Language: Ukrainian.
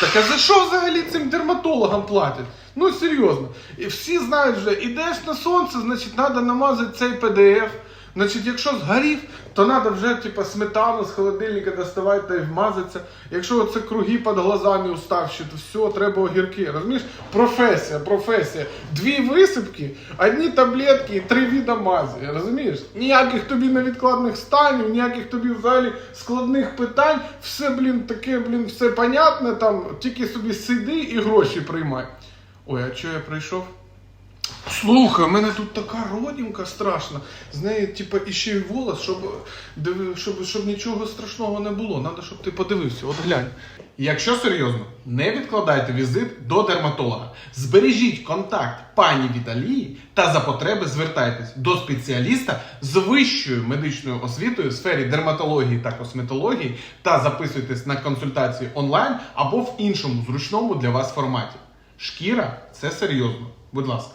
Так а за що взагалі цим дерматологам платять? Ну серйозно. І всі знають вже, ідеш на сонце, значить треба намазати цей PDF. Значить, якщо згорів, то треба вже типа сметану з холодильника доставати та й вмазатися. Якщо це круги під глазами уставші, то все, треба огірки. Розумієш? Професія, професія. Дві висипки, одні таблетки і три віда мази. Розумієш? Ніяких тобі невідкладних станів, ніяких тобі взагалі складних питань. Все, блін, таке, блін, все понятне, там, тільки собі сиди і гроші приймай. Ой, а чого я прийшов? Слухай, у мене тут така родинка страшна. З неї, типа, іще й волос, щоб, щоб, щоб нічого страшного не було. Надо, щоб ти подивився. От глянь. Якщо серйозно, не відкладайте візит до дерматолога. Збережіть контакт пані Віталії та за потреби звертайтесь до спеціаліста з вищою медичною освітою в сфері дерматології та косметології та записуйтесь на консультації онлайн або в іншому зручному для вас форматі. Шкіра це серйозно. Будь ласка.